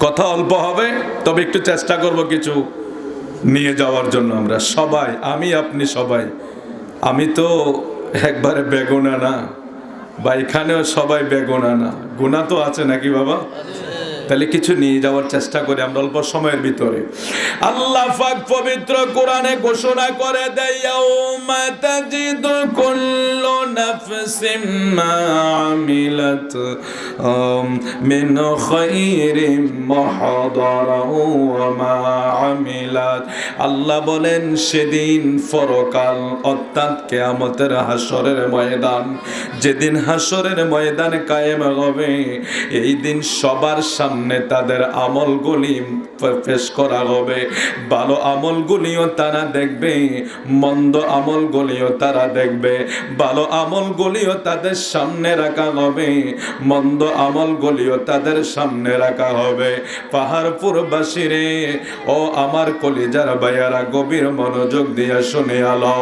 কথা অল্প হবে, তবে একটু চেষ্টা করব কিছু নিয়ে যাওয়ার জন্য আমরা। সবাই, আমি, আপনি সবাই। আমি তো একবারে বেগুনা না, বা এখানেও সবাই বেগুনা না। গুণা তো আছে নাকি বাবা? তাহলে কিছু নিয়ে যাওয়ার চেষ্টা করি আমরা অল্প সময়ের ভিতরে। আল্লাহ পাক পবিত্র কোরআনে ঘোষণা করে মা আল্লাহ বলেন, সেদিন ফরকাল অর্থাৎ কিয়ামতের হাসরের ময়দান, যেদিন হাসরের ময়দান কায়েম হবে, এই দিন সবার সামনে তাদের আমলগুলি পেশ করা হবে। ভালো আমলগুলিও তারা দেখবে, মন্দ আমলগুলিও তারা দেখবে। ভালো আমলগুলিও তাদের সামনে রাখা হবে, মন্দ আমলগুলিও তাদের সামনে রাখা হবে। পাহাড়পুরবাসী রে ও আমার কলিজার ভাইয়ারা, গভীর মনোযোগ দিয়ে শুনে আলো।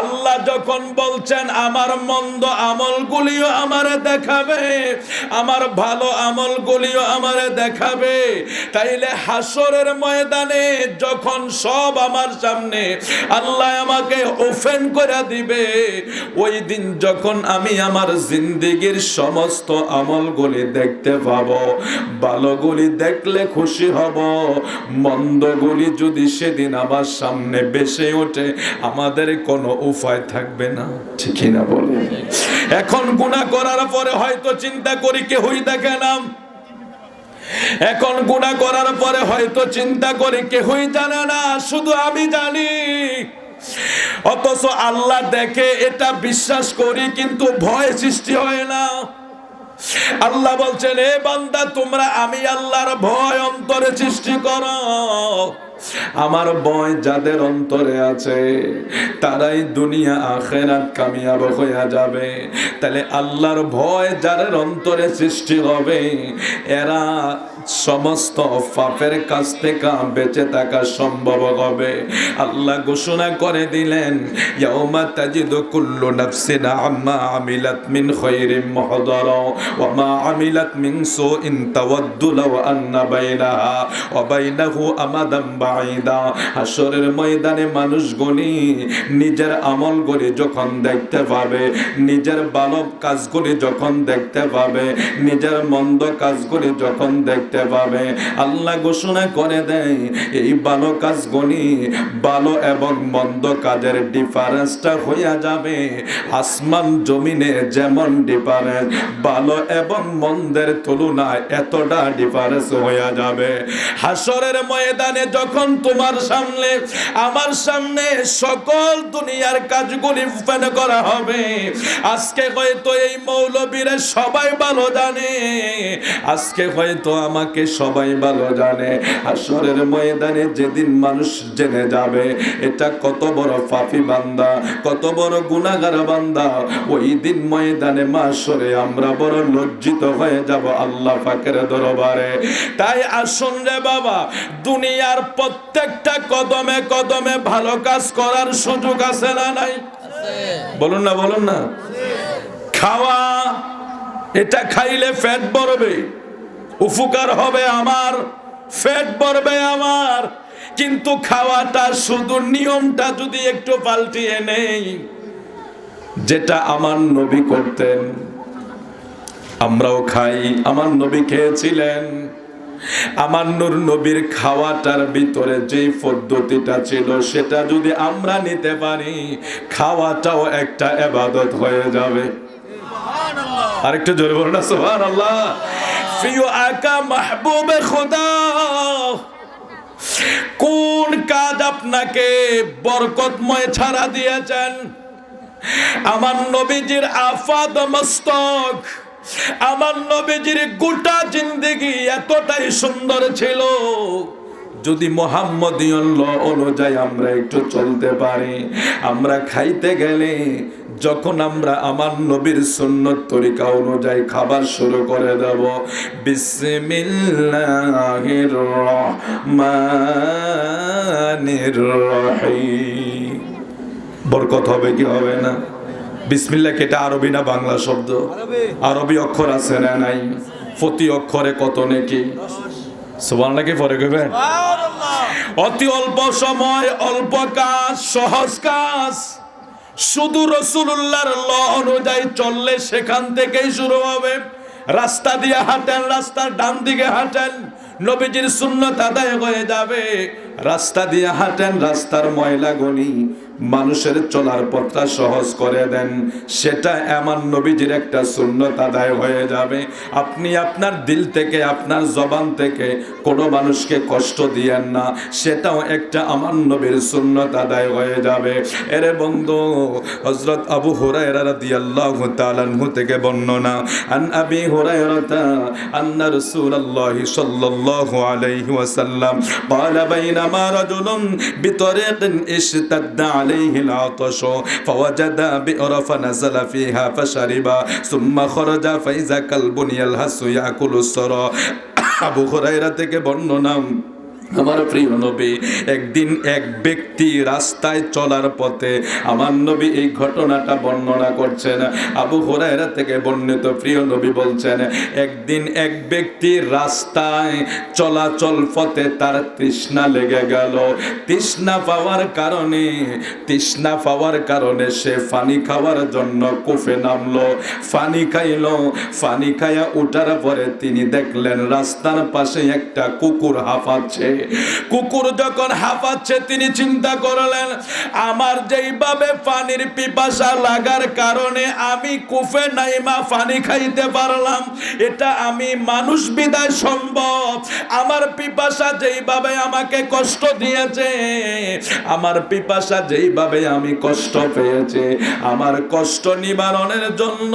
আল্লাহ যখন বলছেন, আমার মন্দ আমলগুলিও আমারে দেখাবে, আমার ভালো আমলগুলিও আমারে দেখাবে। তাইলে হাসরের ময়দানে যখন সব আমার সামনে আল্লাহ আমাকে ওপেন করে দিবে, ওই দিন যখন আমি আমার জিন্দিগির সমস্ত আমলগুলি দেখতে পাবো, ভালোগুলি দেখলে খুশি হব, মন্দগুলি যদি সেদিন আমার সামনে বেসে ওঠে, আমাদের কোনো উপায় থাকবে না। ঠিকই না বলে এখন গুণা করার পরে হয়তো চিন্তা করি, কেহই দেখে না। এখন গুণা করার পরে হয়তো চিন্তা করি, কেহই জানে না, শুধু আমি জানি। অথচ আল্লাহ দেখে এটা বিশ্বাস করি, কিন্তু ভয় সৃষ্টি হয় না। আল্লাহ বলছেন, এ বান্দা, তোমরা আমি আল্লাহর ভয় অন্তরে সৃষ্টি করো। আমার ভয় যাদের অন্তরে আছে, তারাই দুনিয়া আখেরাত কামিয়াব হইয়া যাবে। তাহলে আল্লাহর ভয় যাদের অন্তরে সৃষ্টি হবে, এরা সমস্ত পাপের কাছ থেকে বেঁচে থাকা সম্ভব হবে। আল্লাহ ঘোষণা করে দিলেন, ইয়াউমা তাজিদু কুল্লু নাফসিন আম্মা আমিলাত মিন মুহদারা, ওয়া মা আমিলাত মিন তাওয়াদ্দু লাও আন্না বাইনাহা, ওয়া বাইনাহু আমাদাম বাঈদা। হাসরের ময়দানে মানুষগুলি নিজের আমলগুলি যখন দেখতে পাবে, নিজের ভালো কাজগুলি যখন দেখতে পাবে, নিজের মন্দ কাজগুলি যখন দেখতে পাবে আল্লাহ ঘোষণা করে দেয়, এই ভালো কাজগুলি ভালো এবং মন্দ কাজের ডিফারেন্সটা হইয়া যাবে। আসমান জমিনে যেমন ডিফারেন্স ভালো এবং মন্দের তুলনায় এতটা ডিফারেন্স হইয়া যাবে। হাসরের ময়দানে যখন তোমার সামনে, আমার সামনে সকল দুনিয়ার কাজগুলি ওপেন করা হবে, আজকে হয়তো এই মৌলবীরা সবাই ভালো জানে, আজকে হয়তো আমাকে সবাই ভালো জানে। হাসরের ময়দানে যেদিন মানুষ জেনে যাবে, এটা কত বড় পাপি বান্দা, কত বড় গুনাগার বান্দা। ওই দিন ময়দানে মাসরে আমরা বড় লজ্জিত হয়ে যাব আল্লাহ পাকের দরবারে। তাই আসুন রে বাবা, দুনিয়ার প্রত্যেকটা কদমে কদমে ভালো কাজ করার সুযোগ আছে না নাই? বলুন না বলুন না। খাওয়া, এটা খাইলে ফ্যাট বাড়বে। উপকার হবে আমার, ফ্যাট বাড়বে আমার। কিন্তু খাওয়াটা শুধু নিয়মটা যদি একটু পাল্টিয়ে নেই, যেটা আমার নবী করতেন, আমরাও খাই। আমার নবী খেয়েছিলেন। আমার নূর নবীর খাওয়াটার ভিতরে যে পদ্ধতিটা ছিল, সেটা যদি আমরা নিতে পারি, খাওয়াটাও একটা এবাদত হয়ে যাবে। আরেকটু জোরে বলো না সোহান আল্লাহ আকা মাহবুবে খোদা। কোন কাজ আপনাকে বরকতময় ছাড়া দিয়েছেন? আমার নবীজির আফাদ মস্তক, আমার নবীজির গোটা জিন্দগি এতটাই সুন্দর ছিল। যদি মোহাম্মদীয় অনুযায়ী আমরা একটু চলতে পারি, আমরা খাইতে গেলে যখন আমরা আমার নবীর সুন্নত তরিকা অনুযায়ী খাবার শুরু করে দেব বিসমিল্লাহির রহমানির রহিম। বরকত হবে কি হবে না? বিসমিল্লাহ কেটা আরবি না বাংলা শব্দ? আরবি। অক্ষর আছে না নাই? প্রতি অক্ষরে কত নাকি? সুবহানাল্লাহকে পরে কইবেন অতি অল্প সময় অল্প কাজ সহজ কাজ। শুধু রসুল্লাহর ল অনুযায়ী চললে সেখান থেকেই শুরু হবে। রাস্তা দিয়ে হাঁটেন, রাস্তার ডান দিকে হাঁটেন, নবীজির শূন্য আদায় হয়ে যাবে। রাস্তা দিয়ে হাঁটেন, রাস্তার ময়লা গনি মানুষের চলার পথটা সহজ করে দেন সেটা এমন নবীজির একটা সুন্নত আদায় হয়ে যাবে আপনি আপনার দিল থেকে আপনার জবান থেকে কোনো মানুষকে কষ্ট দিয়েন না সেটাও একটা আমার নবীর সুন্নত আদায় হয়ে যাবে এরে বন্ধু হজরত আবু হুরায়রা রাদিয়াল্লাহু তাআলা আনহু থেকে বর্ণনা আন আবি হুরায়রাতা আন্না রাসূলুল্লাহি সাল্লাল্লাহু আলাইহি ওয়াসাল্লাম قال بينما رجل بطريق اشتد عليه العطش فوجد بئر فنزل فيها فشرب ثم خرج فإذا كلب يلهث يأكل الثرى আবু হুরায়রা থেকে বর্ণনা আমার প্রিয় নবী, একদিন এক ব্যক্তি রাস্তায় চলার পথে আমার নবী এই ঘটনাটা বর্ণনা করছেন। আবু হুরায়রা থেকে বর্ণিত প্রিয় নবী বলছেন, একদিন এক ব্যক্তি রাস্তায় চলাচল পথে তার তৃষ্ণা লেগে গেল। তৃষ্ণা পাওয়ার কারণে, তৃষ্ণা পাওয়ার কারণে সে পানি খাওয়ার জন্য কুফে নামলো। পানি খাইলো পানি খাইয়া উঠার পরে তিনি দেখলেন রাস্তার পাশে একটা কুকুর হাঁপাচ্ছে। কুকুর যখন হাঁপাচ্ছে, তিনি চিন্তা করলেন, আমার যেইভাবে পানির পিপাসা লাগার কারণে আমি কুফে নাইমা পানি খাইতে পারলাম, এটা আমি মানুষ বিদায় সম্ভব। আমার পিপাসা যেইভাবে আমাকে কষ্ট দিয়েছে, আমার পিপাসা যেইভাবে আমি কষ্ট পেয়েছে, আমার কষ্ট নিবারণের জন্য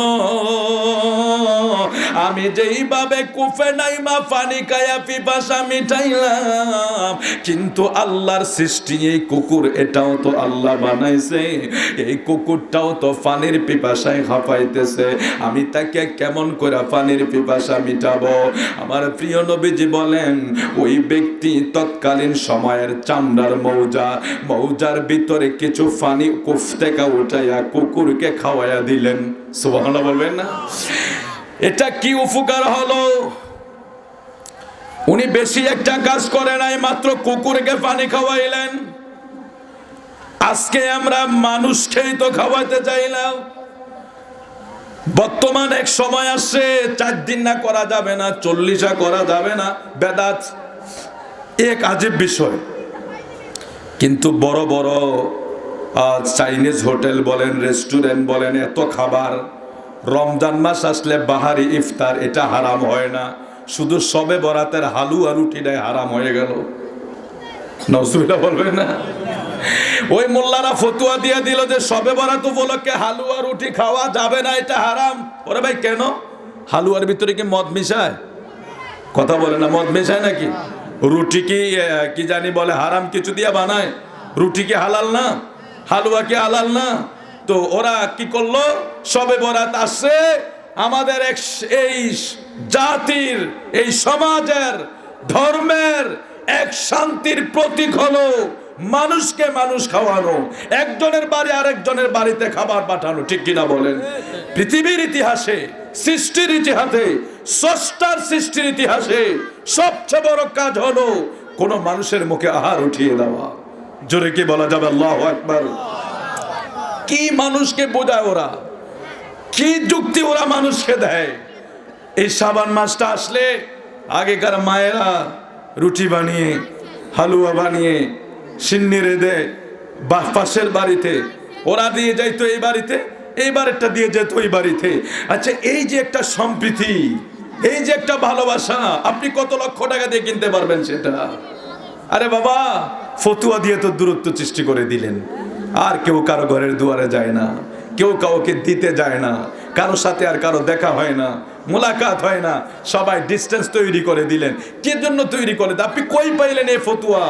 আমি যেইভাবে কুফে নাইমা পানি খায়া পিপাসা মিটাইলাম কিন্তু আল্লাহর সৃষ্টি, এই কুকুর, এটাও তো আল্লাহ বানাইছে। এই কুকুরটাও তো পানির পিপাসায় হাঁপাইতেছে। আমি তাকে কেমন করে পানির পিপাসা মিটাবো? আমার প্রিয় নবীজি বলেন, ওই ব্যক্তি তৎকালীন সময়ের চামড়ার মৌজা, মৌজার ভিতরে কিছু পানি কুফ থেকে উঠাইয়া কুকুরকে খাওয়াইয়া দিলেন। সুবহানাল্লাহ বলবেন না? এটা কি উপকার হলো? উনি বেশি একটা কাজ করে নাই, মাত্র কুকুরকে পানি খাওয়াইলেন। আজকে আমরা মানুষকেই তো খাওয়াইতে চাইলাম বর্তমান এক সময় আসছে চার দিন না করা যাবে না, চল্লিশা করা যাবে না, বেদাত এক আজীব বিষয়। কিন্তু বড় বড় চাইনিজ হোটেল বলেন, রেস্টুরেন্ট বলেন, এত খাবার, রমজান মাস আসলে বাহারি ইফতার, এটা হারাম হয় না। শুধু সবে বরাতের হালুয়া রুটিটাই হারাম হয়ে গেল। নজরুল্লাহ বলবে না? ওই মোল্লারা ফতুয়া দিয়ে দিল যে সবে বরাত উপলক্ষে হালুয়া রুটি খাওয়া যাবে না, এটা হারাম। ওরে ভাই, কেন? হালুয়ার ভিতরে কি মদ মিশায়? কথা বলে না, মদ মিশায় নাকি? রুটি কি কি জানি বলে, হারাম কিছু দিয়ে বানায়? রুটি কি হালাল না? হালুয়া কি হালাল না? তো ওরা কি করল? সবে বরাত আসছে আমাদের এই জাতির, এই সমাজের, ধর্মের এক শান্তির প্রতীক হলো মানুষকে মানুষ খাওয়ানো। একজনের বাড়ি আরেকজনের বাড়িতে খাবার পাঠানো, ঠিক কিনা বলেন? পৃথিবীর ইতিহাসে, সৃষ্টির ইতিহাসে, স্রষ্টার সৃষ্টির ইতিহাসে সবচেয়ে বড় কাজ হলো কোন মানুষের মুখে আহার উঠিয়ে দেওয়া। জোরে কি বলা যাবে? আল্লাহ একবার কি মানুষকে বোঝায় ওরা? কি যুক্তি ওরা মানুষকে দেয়? এই সাবান মাসটা আসলে আগেকার মায়েরা রুটি বানিয়ে, হালুয়া বানিয়ে সিন্নি রেঁধে বা পাশের বাড়িতে। ওরা দিয়ে যাইতো এই বাড়িতে, এই বারেরটা দিয়ে যেত ওই বাড়িতে। আচ্ছা এই যে একটা সম্প্রীতি, এই যে একটা ভালোবাসা, আপনি কত লক্ষ টাকা দিয়ে কিনতে পারবেন সেটা? আরে বাবা, ফতুয়া দিয়ে তো দূরত্ব সৃষ্টি করে দিলেন। আর কেউ কারও ঘরের দুয়ারে যায় না। কেউ কাউকে দিতে যায় না, কারও সাথে আর কারও দেখা হয় না, মোলাকাত হয় না, সবাই ডিস্টেন্স তৈরি করে দিলেন। কে জন্য তৈরি করে? আপনি কই পাইলেন এই ফতুয়া?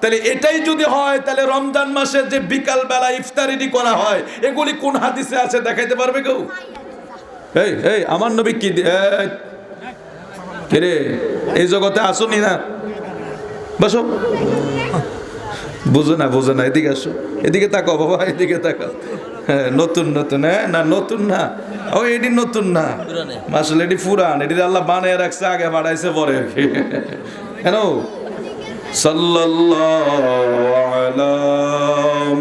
তাহলে এটাই যদি হয়, তাহলে রমজান মাসে যে বিকাল বেলা ইফতারিটি করা হয়, এগুলি কোন হাদিসে আছে দেখাইতে পারবে কেউ? এই এই, আমার নবী কি রে, এই জগতে আসুনি না? বসো। বুঝো না বুঝো না, এদিকে আসো। এদিকে তাকাও, বাবা, এদিকে তাকাও। নতুন নতুন হ্যাঁ? না নতুন না। ও এটি নতুন না। আসলে এটি পুরান। এটি আল্লাহ বানিয়ে রাখছে আগে বাড়াইছে পরে কেন সাল্লাল্লাহু আলা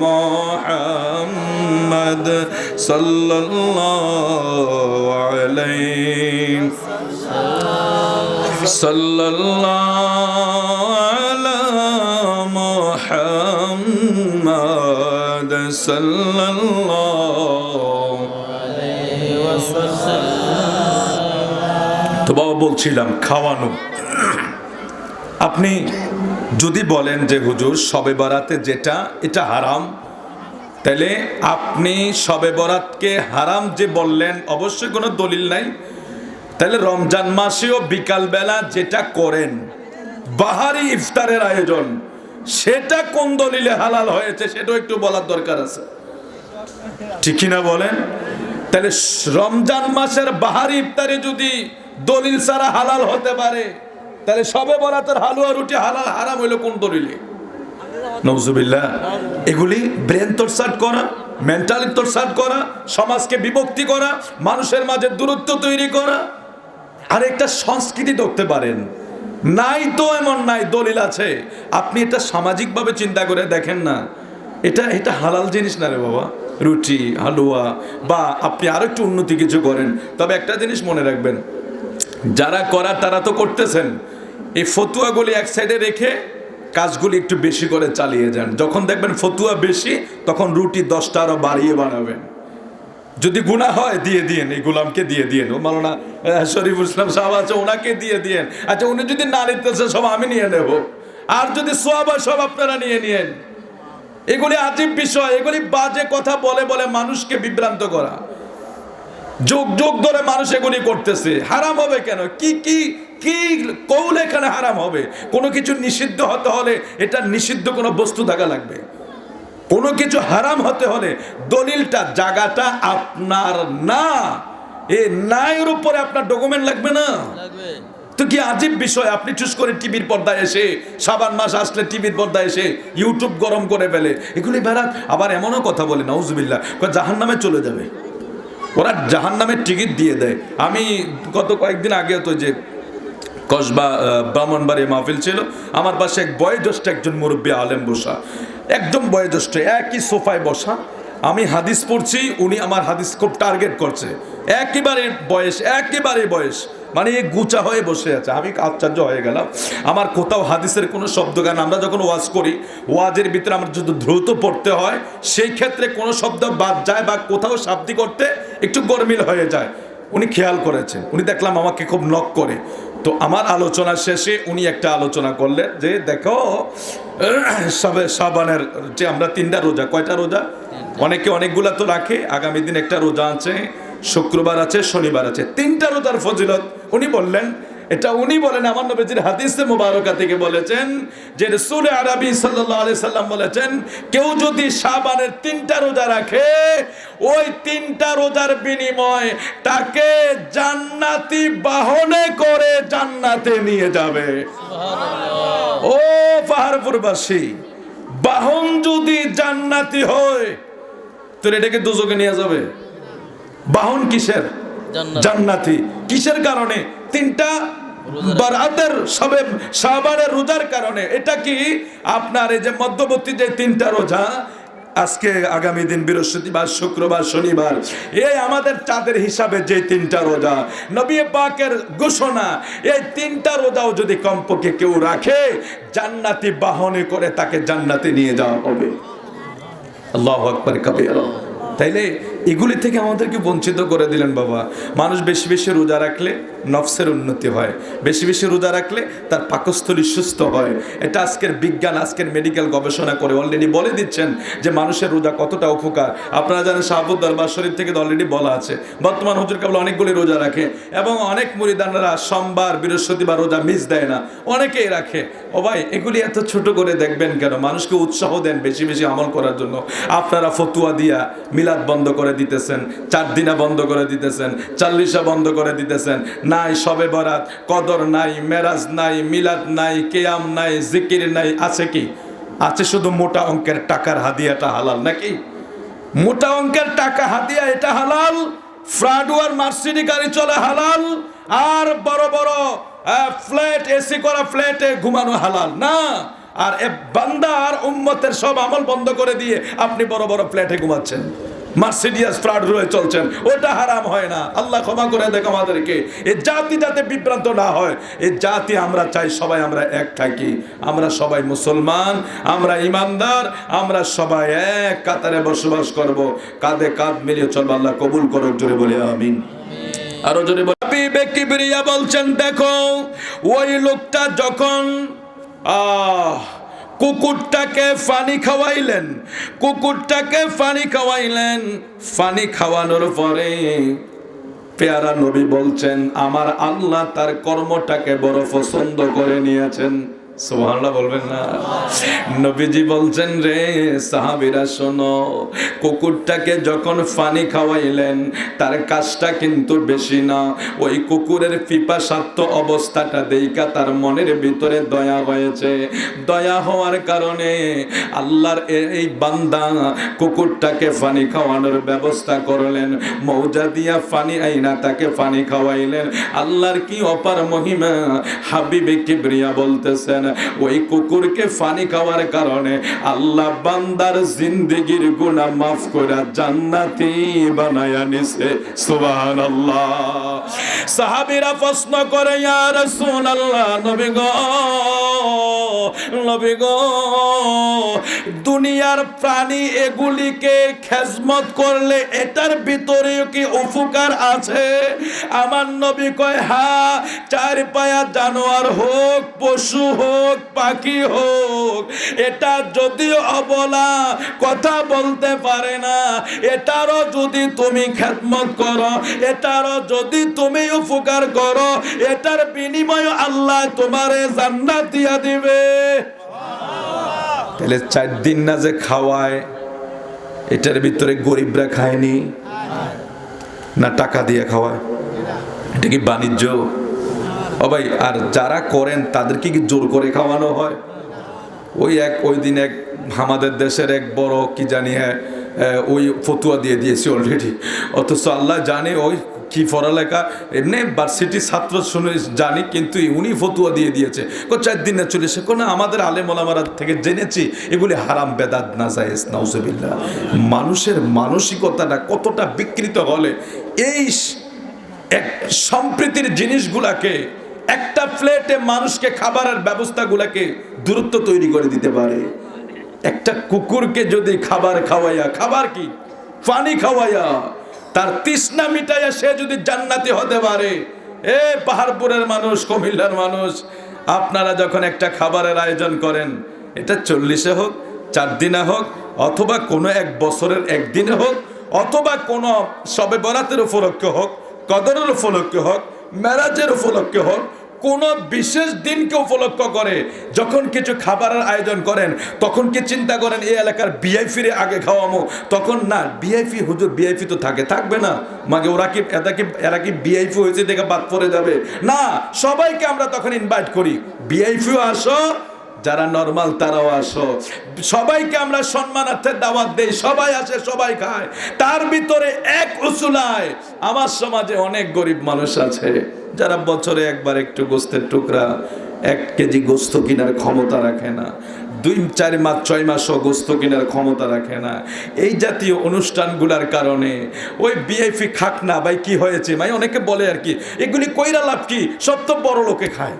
মুহাম্মদ আলা তো বাবা বলছিলাম খাওয়ানো। আপনি যদি বলেন যে, হুজুর, সবে বরাতে যেটা, এটা হারাম, তাহলে আপনি সবে বরাতকে হারাম যে বললেন, অবশ্যই কোনো দলিল নাই। তাহলে রমজান মাসেও বিকালবেলা যেটা করেন, বাহারি ইফতারের আয়োজন। সেটা কোন দলিলে হালাল হয়েছে সেটাও একটু বলার দরকার আছে। ঠিক না বলেন? তাহলে রমজান মাসের বাহারি ইফতারে যদি দলিল ছাড়া হালাল হতে পারে, তাহলে সবে বরাতের হালুয়া রুটি হালাল, হারাম হইল কোন দলিলে? নজুবিল্লাহ এগুলি ব্রেন তোরসাট করা, মেন্টালি তোরসাট করা, সমাজকে বিভক্তি করা, মানুষের মাঝে দূরত্ব তৈরি করা। আর একটা সংস্কৃতি ধরতে পারেন। নাই তো এমন নাই, দলিল আছে। আপনি এটা সামাজিকভাবে চিন্তা করে দেখেন না। এটা এটা হালাল জিনিস না রে বাবা। রুটি, হালুয়া, বা আপনি আরও একটু উন্নতি কিছু করেন। তবে একটা জিনিস মনে রাখবেন, যারা করার তারা তো করতেছেন। এই ফতুয়াগুলি এক সাইডে রেখে কাজগুলি একটু বেশি করে চালিয়ে যান। যখন দেখবেন ফতুয়া বেশি, তখন রুটি দশটা আরও বাড়িয়ে বানাবেন। যদি গুণা হয়, দিয়ে দিয়েন। এই গোলামকে দিয়ে দিয়েন। ও মালানা শরীফ ইসলাম সাহেব আছে, ওনাকে দিয়ে দিয়েন। আচ্ছা উনি যদি না নিতেছে সব আমি নিয়ে নেব। আর যদি হয় সব আপনারা নিয়ে নিয়েন। এগুলি আজীব বিষয়, এগুলি বাজে কথা বলে বলে মানুষকে বিভ্রান্ত করা। যুগ যুগ ধরে মানুষ এগুলি করতেছে। হারাম হবে কেন? কি কি কি কৌল এখানে হারাম হবে? কোনো কিছু নিষিদ্ধ হতে হলে এটা নিষিদ্ধ কোনো বস্তু থাকা লাগবে। কোনো কিছু হারাম হতে হলে দলিলটা জায়গাটা আপনার না। এ নায়ের উপরে আপনার ডকুমেন্ট লাগবে না। তো কি আজীব বিষয়? আপনি চুজ করে টিভির পর্দায় এসে সাবান মাস আসলে টিভির পর্দায় এসে ইউটিউব গরম করে ফেলে। এগুলি বেড়াত আবার এমনও কথা বলে নাউজুবিল্লাহ জাহান নামে চলে যাবে। ওরা জাহান নামের টিকিট দিয়ে দেয়। আমি গত কয়েকদিন আগে তো যে কসবা ব্রাহ্মণবাড়ি মাহফিল ছিল আমার পাশে এক বয়োজ্যেষ্ঠ একজন মুরব্বী আলেম বসা। একদম বয়োজ্যেষ্ঠ একই সোফায় বসা। আমি হাদিস পড়ছি, উনি আমার হাদিস খুব টার্গেট করছে। একেবারে বয়স একেবারে বয়স। মানে এই গুচা হয়ে বসে আছে। আমি আশ্চর্য হয়ে গেলাম। আমার কোথাও হাদিসের কোনো শব্দ গান আমরা যখন ওয়াজ করি, ওয়াজের ভিতরে আমার যদি দ্রুত পড়তে হয়, সেই ক্ষেত্রে কোনো শব্দ বাদ যায় বা কোথাও শাব্দি করতে একটু গরমিল হয়ে যায়। উনি খেয়াল করেছেন। উনি দেখলাম আমাকে খুব নক করে। তো আমার আলোচনা শেষে উনি একটা আলোচনা করলেন যে, দেখো সবে সাবানের যে আমরা তিনটা রোজা, কয়টা রোজা? অনেকে অনেকগুলা তো রাখে, আগামী দিন একটা রোজা আছে, শুক্রবার আছে, শনিবার আছে, তিনটা রোজার ফজিলত। উনি বললেন এটা উনি বলেন আমার নবীজির হাদিসে মুবারকা থেকে বলেছেন যে রসুল আরবি সাল্লাল্লাহু আলাইহি সাল্লাম বলেছেন কেউ যদি সাবানের তিনটা রোজা রাখে ওই তিনটা রোজার বিনিময় তাকে জান্নাতি বাহনে করে জান্নাতে নিয়ে যাবে। ও পাহাড়পুরবাসী বাহন যদি জান্নাতি হয় তোর এটাকে দুজকে নিয়ে যাবে? বাহন কিসের? জান্নাতি। কিসের কারণে? তিনটা বারাতের সবে সাবানের রোজার কারণে। এটা কি আপনার এই যে মধ্যবর্তী যে তিনটা রোজা, আজকে আগামী দিন বৃহস্পতিবার, শুক্রবার, শনিবার, এই আমাদের চাঁদের হিসাবে যে তিনটা রোজা, নবী পাকের ঘোষণা, এই তিনটা রোজাও যদি কমপক্ষে কেউ রাখে, জান্নাতি বাহনে করে তাকে জান্নাতে নিয়ে যাওয়া হবে। আল্লাহ আকবর কবির। তাইলে এগুলি থেকে আমাদেরকে বঞ্চিত করে দিলেন বাবা। মানুষ বেশি বেশি রোজা রাখলে নফসের উন্নতি হয়। বেশি বেশি রোজা রাখলে তার পাকস্থলী সুস্থ হয়। এটা আজকের বিজ্ঞান, আজকের মেডিকেল গবেষণা করে অলরেডি বলে দিচ্ছেন যে মানুষের রোজা কতটা উপকার। আপনারা জানেন শাহাবুদ দরবার শরীফ থেকে অলরেডি বলা আছে। বর্তমান হুজুর কাবলা অনেকগুলি রোজা রাখে এবং অনেক মুরিদানরা সোমবার, বৃহস্পতিবার রোজা মিস দেয় না। অনেকেই রাখে। ও ভাই, এগুলি এত ছোট করে দেখবেন কেন? মানুষকে উৎসাহ দেন বেশি বেশি আমল করার জন্য। আপনারা ফতুয়া দিয়া মিলাদ বন্ধ করে দিতেছেন, চার দিনা বন্ধ করে দিতেছেন, চাল্লিশা বন্ধ করে দিতেছেন। নাই সবে বরাত, কদর নাই, মেরাজ নাই, মিলাদ নাই, কেয়াম নাই, জিকির নাই, আছে কি? আছে শুধু মোটা অঙ্কের টাকার হাদিয়াটা হালাল নাকি? মোটা অঙ্কের টাকা হাতিয়া এটা হালাল। মার্সিডি গাড়ি চলে হালাল। আর বড় বড় ফ্ল্যাট এসি করা ফ্ল্যাটে ঘুমানো হালাল না। আর এ বান্দার উম্মতের সব আমল বন্ধ করে দিয়ে আপনি বড় বড় ফ্ল্যাটে ঘুমাচ্ছেন। মার্সিডিয়াস ফ্রাড রয়ে চলছেন। ওটা হারাম হয় না। আল্লাহ ক্ষমা করে দেখ আমাদেরকে। এ জাতি যাতে বিভ্রান্ত না হয়, এ জাতি আমরা চাই সবাই আমরা এক থাকি। আমরা সবাই মুসলমান, আমরা ইমানদার, আমরা সবাই এক কাতারে বসবাস করব। কাঁধে কাঁধ মিলিয়ে চলবো আল্লাহ, কবুল করুক, জোরে বলে, আমিন। আরও জোরে বলছেন, দেখো, ওই লোকটা যখন, আহ কুকুরটাকে ফানি খাওয়াইলেন। কুকুরটাকে ফানি খাওয়াইলেন। ফানি খাওয়ানোর পরে পেয়ারা নবী বলছেন, আমার আল্লাহ তার কর্মটাকে বড় পছন্দ করে নিয়েছেন। সুবহানাল্লাহ বলবেন না। নবীজি বলছেন রে সাহাবীরা, শোনো, কুকুরটাকে যখন পানি খাওয়াইলেন, তার কাজটা কিন্তু বেশি না। ওই কুকুরের অবস্থাটা দেইকা তার মনের ভিতরে দয়া হয়েছে। দয়া হওয়ার কারণে আল্লাহর এই বান্দা কুকুরটাকে পানি খাওয়ানোর ব্যবস্থা করলেন। মৌজা দিয়া পানি আইনা তাকে পানি খাওয়াইলেন। আল্লাহর কি অপার মহিমা? হাবিবে কিবরিয়া বলতেছেন ওই কুকুরকে পানি খাওয়ার কারণে আল্লাহ বান্দার জিন্দিগির গুণা মাফ করে জান্নাতি বানায়া নিছে। সুবহানাল্লাহ। সাহাবীরা প্রশ্ন করে, ইয়া রাসূলুল্লাহ, নবী গো নবী গো। দুনিয়ার প্রাণী এগুলিকে খেজমত করলে এটার ভিতরেও কি উপকার আছে? আমার নবী কয়, হা, চার পায়া জানোয়ার হোক, পশু হোক, পাখি হোক, এটা যদিও অবলা, কথা বলতে পারে না। এটারও যদি তুমি খেদমত করো, এটারও যদি তুমি উপকার করো, এটার বিনিময় আল্লাহ তোমারে জান্নাত দিয়া দিবে। তাহলে চার দিন না যে খাওয়ায়, এটার ভিতরে গরিবরা খায়নি, না টাকা দিয়ে খাওয়ায়। এটা কি বাণিজ্য? ও ভাই, আর যারা করেন, তাদেরকে কি জোর করে খাওয়ানো হয়? ওই এক, ওই দিন এক আমাদের দেশের এক বড় কি জানি হ্যাঁ ওই ফতুয়া দিয়ে দিয়েছি অলরেডি অথচ আল্লাহ জানে ওই কি পড়ালেখা? এমনি ভার্সিটির ছাত্র শুনে জানি, কিন্তু উনি ফতুয়া দিয়ে দিয়েছে। কো, চার দিন না চলে এসে কোনো আমাদের আলেম ওলামারা থেকে জেনেছি, এগুলি হারাম, বেদাত, না যায় নাউজবিল্লা মানুষের মানসিকতাটা কতটা বিকৃত হলে এই এক সম্প্রীতির জিনিসগুলাকে, একটা প্লেটে মানুষকে খাবারের ব্যবস্থাগুলাকে দূরত্ব তৈরি করে দিতে পারে। একটা কুকুরকে যদি খাবার খাওয়াইয়া, খাবার কি? পানি খাওয়াইয়া তার তৃষ্ণা মিটাইয়া সে যদি জান্নাতি হতে পারে, এ পাহাড়পুরের মানুষ, কুমিল্লার মানুষ, আপনারা যখন একটা খাবারের আয়োজন করেন, এটা চল্লিশে হোক, চার দিনে হোক, অথবা কোনো এক বছরের একদিনে হোক, অথবা কোনো সবে বরাতের উপলক্ষে হোক, কদরের উপলক্ষে হোক, মেরাজের উপলক্ষে হোক কোন বিশেষ দিনকে উপলক্ষ করে যখন কিছু খাবারের আয়োজন করেন, তখন কি চিন্তা করেন এই এলাকার বিআইফিরে আগে খাওয়ামো? তখন না বিআইপি হুজুর বিআইপি তো থাকে, থাকবে না। মাকে ওরা কি এটা কি, এরা কি বিআইপি হয়েছে দেখে বাদ পড়ে যাবে? না, সবাইকে আমরা তখন ইনভাইট করি। বিআইপিও আসো যারা নর্মাল তারাও আসো। সবাইকে আমরা সম্মানার্থে দাওয়াত দেই। সবাই আসে, সবাই খায়। তার ভিতরে এক উসুলায় আমার সমাজে অনেক গরিব মানুষ আছে, যারা বছরে একবার একটু গোস্তের টুকরা, এক কেজি গোস্ত কেনার ক্ষমতা রাখে না। দুই, চার মাস, ছয় মাসও গোস্ত কেনার ক্ষমতা রাখে না। এই জাতীয় অনুষ্ঠানগুলোর কারণে ওই বিআইপি খাক না, ভাই, কি হয়েছে? ভাই, অনেকে বলে আর কি, এগুলি কইরা লাভ কি? সব তো বড় লোকে খায়।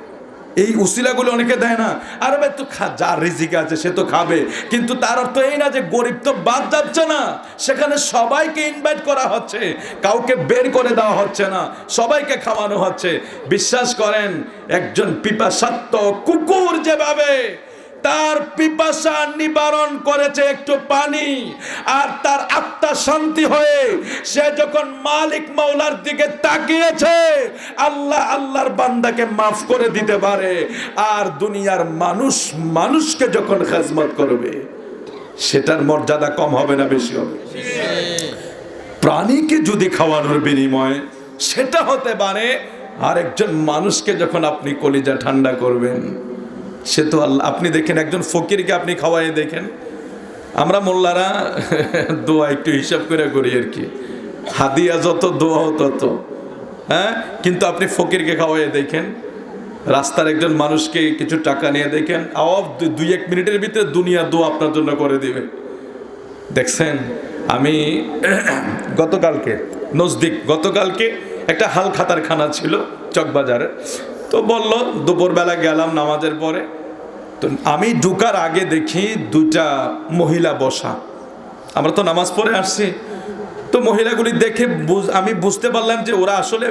এই উসিলাগুলো অনেকে দেয় না। আর তো খা যার রিজিক আছে সে তো খাবে। কিন্তু তার অর্থ এই না যে গরিব তো বাদ যাচ্ছে না। সেখানে সবাইকে ইনভাইট করা হচ্ছে। কাউকে বের করে দেওয়া হচ্ছে না। সবাইকে খাওয়ানো হচ্ছে। বিশ্বাস করেন, একজন পিপাসাত্ম কুকুর যেভাবে তার পিপাসা নিবারণ করেছে একটু পানি, আর তার আত্মা শান্তি হয়ে সে যখন মালিক মাওলার দিকে তাকিয়েছে, আল্লাহ আল্লাহর বান্দাকে মাফ করে দিতে পারে। আর দুনিয়ার মানুষ মানুষকে যখন খেজমত করবে, সেটার মর্যাদা কম হবে না বেশি হবে। প্রাণীকে যদি খাওয়ানোর বিনিময় সেটা হতে পারে আর একজন মানুষকে যখন আপনি কলিজা ঠান্ডা করবেন সে তো আল্লাহ, আপনি দেখেন, একজন ফকিরকে আপনি খাওয়াই দেখেন। আমরা মোল্লারা দোয়া একটু হিসাব করে করি আর কি। হাদিয়া যত, দোয়াও তত। হ্যাঁ? কিন্তু আপনি ফকিরকে খাওয়াই দেখেন, রাস্তার একজন মানুষকে কিছু টাকা নিয়ে দেখেন আওয়াব দুই এক মিনিটের ভিতরে দুনিয়া দোয়া আপনার জন্য করে দিবে। দেখছেন? আমি গতকালকে, নজদিক, গতকালকে একটা হাল খাতার খানা ছিল চকবাজারে তো বলল, দুপুরবেলা গেলাম নামাজের পরে। তো আমি ঢুকার আগে দেখি দুটা মহিলা বসা। আমরা তো নামাজ পড়ে আসছি। তো মহিলাগুলি দেখে আমি বুঝতে পারলাম যে ওরা আসলে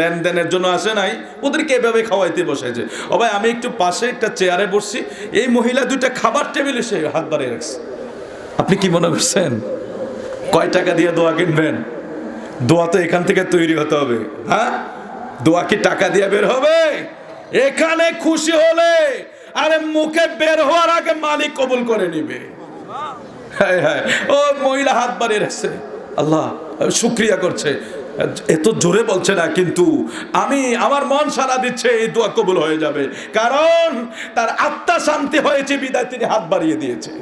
লেনদেনের জন্য আসে নাই। ওদেরকে এভাবে খাওয়াইতে বসেছে ও ভাই, আমি একটু পাশে একটা চেয়ারে বসছি। এই মহিলা দুইটা খাবার টেবিলে সে হাত বাড়িয়ে রাখছে। আপনি কি মনে করছেন? কয় টাকা দিয়ে দোয়া কিনবেন? দোয়া তো এখান থেকে তৈরি হতে হবে। হ্যাঁ? দোয়া কি টাকা দিয়ে বের হবে? এখানে খুশি হলে, আরে মুখে বের হওয়ার আগে মালিক কবুল করে নিবে। হ্যাঁ হ্যাঁ ও মহিলা হাত বাড়িয়ে রাখছে। আল্লাহ, শুক্রিয়া করছে। এত জোরে বলছে না, কিন্তু আমি আমার মন সারা দিচ্ছে, এই দোয়া কবুল হয়ে যাবে। কারণ তার আত্মা শান্তি হয়েছে, বিদায় তিনি হাত বাড়িয়ে দিয়েছে।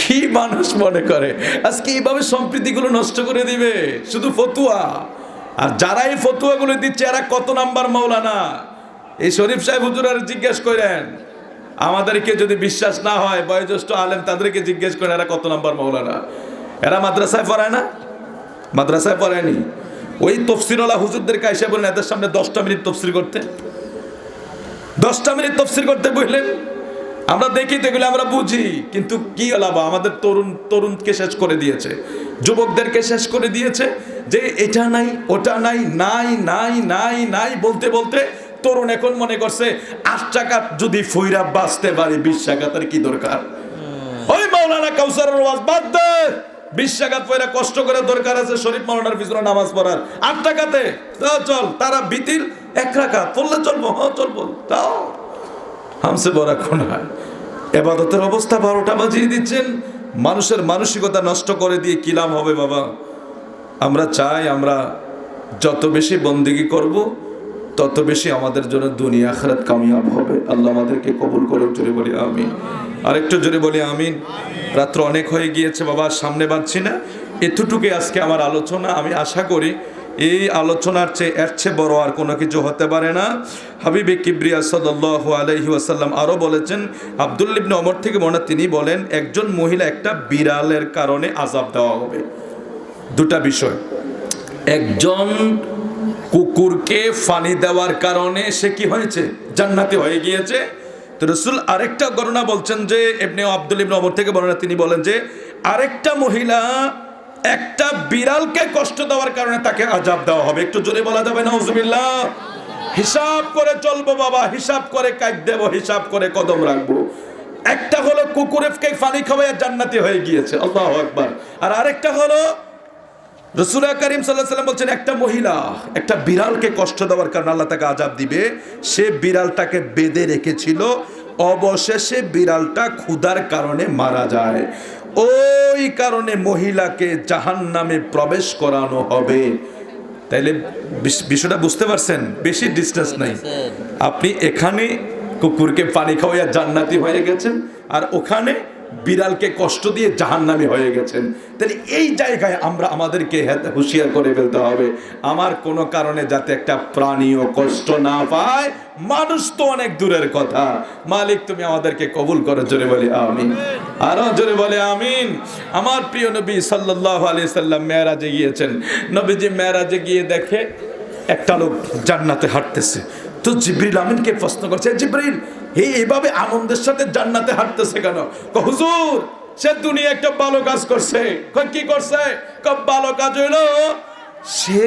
কি মানুষ মনে করে? আজকে এইভাবে সম্প্রীতিগুলো নষ্ট করে দিবে, শুধু ফতুয়া। আর যারা এই ফতুয়াগুলো দিচ্ছে, এরা কত নাম্বার মৌলানা এই শরীফ সাহেব হুজুর আর জিজ্ঞেস করেন, আমাদেরকে যদি বিশ্বাস না হয়, বয়োজ্যেষ্ঠ আলেম তাদেরকে জিজ্ঞেস করেন, এরা কত নাম্বার মৌলানা এরা মাদ্রাসায় পড়ায় না? মাদ্রাসায় পড়ায়নি। ওই তফসিরওয়ালা হুজুরদেরকে এসে বলেন এদের সামনে দশটা মিনিট তফসির করতে। দশটা মিনিট তফসির করতে বুঝলেন আমরা দেখি তো এগুলো আমরা বুঝি কিন্তু কি লাভ আমাদের তরুণ তরুণকে শেষ করে দিয়েছে। যুবকদেরকে শেষ করে দিয়েছে যে এটা নাই ওটা নাই নাই নাই নাই নাই বলতে বলতে তরুণ এখন মনে করছে আট টাকা যদি ফইরা বাঁচতে পারে বিশ টাকাতের কি দরকার? ওই মাওলানা কাউসারের ওয়াজ বাদ দে। বিশ টাকাত পয়রা কষ্ট করে দরকার আছে শরীফ মাওলানার পিছনে নামাজ পড়ার। আট টাকাতে চল তারা বিতির এক রাখা পড়লে চলবো হ্যাঁ চলবো। তাও। হামসে কোন। হয় এবাদতের অবস্থা বারোটা বাজিয়ে দিচ্ছেন। মানুষের মানসিকতা নষ্ট করে দিয়ে কি লাভ হবে বাবা? আমরা চাই আমরা যত বেশি বন্দিগি করব, তত বেশি আমাদের জন্য দুনিয়া আখরাত কামিয়াব হবে। আল্লাহ আমাদেরকে কবুল করে জোরে বলি আমিন। আরেকটু জোরে বলি আমিন। রাত্র অনেক হয়ে গিয়েছে বাবা, সামনে বাঁধছি না। এতটুকুই আজকে আমার আলোচনা। আমি আশা করি এই আলোচনার চেয়ে এর চেয়ে বড় আর কোনো কিছু হতে পারে না। হাবিবে কিবরিয়া সদল্লাহ আলহি ওয়াসাল্লাম আরও বলেছেন আবদুল্লিবনে অমর থেকে মনে তিনি বলেন, একজন মহিলা একটা বিড়ালের কারণে আজাব দেওয়া হবে। দুটা বিষয়। একজন কুকুরকে ফানি দেওয়ার কারণে সে কি হয়েছে? জান্নাতি হয়ে গিয়েছে। তো রসুল আরেকটা গণনা বলছেন যে এমনি আব্দুল ইবনে অমর থেকে বর্ণনা তিনি বলেন যে, আরেকটা মহিলা একটা বিড়ালকে কষ্ট দেওয়ার কারণে তাকে আজাব দেওয়া হবে। একটু জোরে বলা যাবে না হুজুবিল্লাহ হিসাব করে চলবো বাবা, হিসাব করে কাজ দেব, হিসাব করে কদম রাখব। একটা হলো কুকুরকে ফানি খাওয়াইয়া জান্নাতি হয়ে গিয়েছে, আল্লাহ আকবার। আর আরেকটা হলো, রসুল করিম সাল্লাহ সাল্লাম বলছেন, একটা মহিলা, একটা বিড়ালকে কষ্ট দেওয়ার কারণে আল্লাহ তাকে আজাব দিবে। সে বিড়ালটাকে বেঁধে রেখেছিল, অবশেষে বিড়ালটা ক্ষুধার কারণে মারা যায়। ওই কারণে মহিলাকে জাহান নামে প্রবেশ করানো হবে। তাইলে বিষ- বিষয়টা বুঝতে পারছেন? বেশি ডিস্টেন্স নাই। আপনি এখানে কুকুরকে পানি খাওয়াইয়া জান্নাতি হয়ে গেছেন আর ওখানে বিড়ালকে কষ্ট দিয়ে জাহান্নামি হয়ে গেছেন। তাহলে এই জায়গায় আমরা আমাদেরকে হুঁশিয়ার করে ফেলতে হবে। আমার কোনো কারণে যাতে একটা প্রাণীও কষ্ট না পায়, মানুষ তো অনেক দূরের কথা। মালিক, তুমি আমাদেরকে কবুল করে, জোরে বলে আমিন। আরও জোরে বলে আমিন। আমার প্রিয় নবী সাল্লাল্লাহু আলাইহি সাল্লাম মেরাজে গিয়েছেন। নবীজি মেরাজে গিয়ে দেখে একটা লোক জান্নাতে হাঁটতেছে। তো জিব্রিল আমিনকে প্রশ্ন করছে জিব্রিল হে এভাবে আনন্দের সাথে জান্নাতে হাঁটতেছে কেন? হুজুর, সে দুনিয়া একটা ভালো কাজ করছে। কি করছে? ভালো কাজ হইল, সে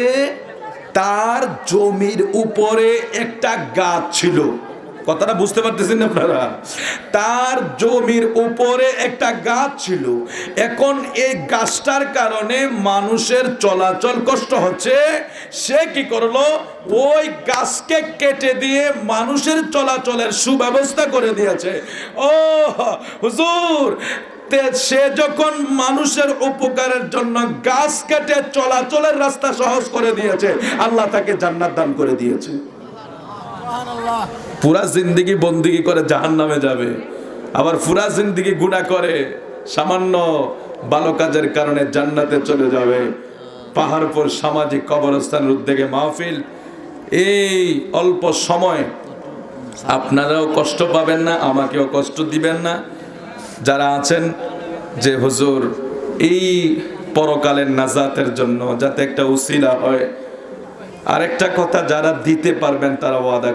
তার জমির উপরে একটা গাছ ছিল। কথাটা বুঝতে পারতেছেন আপনারা? তার জমির উপরে একটা গাছ ছিল। এখন এই গাছটার কারণে মানুষের চলাচল কষ্ট হচ্ছে। সে কি করল? ওই গাছকে কেটে দিয়ে মানুষের চলাচলের সুব্যবস্থা করে দিয়েছে। ও হুজুর! সে যখন মানুষের উপকারের জন্য গাছ কেটে চলাচলের রাস্তা সহজ করে দিয়েছে, আল্লাহ তাকে জান্নাত দান করে দিয়েছে। পুরা জিন্দিগি বন্দিগি করে জাহান নামে যাবে। আবার পুরা জিন্দিগি গুণা করে, সামান্য ভালো কাজের কারণে জান্নাতে চলে যাবে। পাহাড় পাহাড়পুর সামাজিক কবরস্থানের উদ্যোগে মাহফিল। এই অল্প সময় আপনারাও কষ্ট পাবেন না, আমাকেও কষ্ট দিবেন না। যারা আছেন যে হুজুর, এই পরকালের নাজাতের জন্য যাতে একটা উসিলা হয়। আরেকটা কথা, যারা দিতে পারবেন তারা ওয়াদা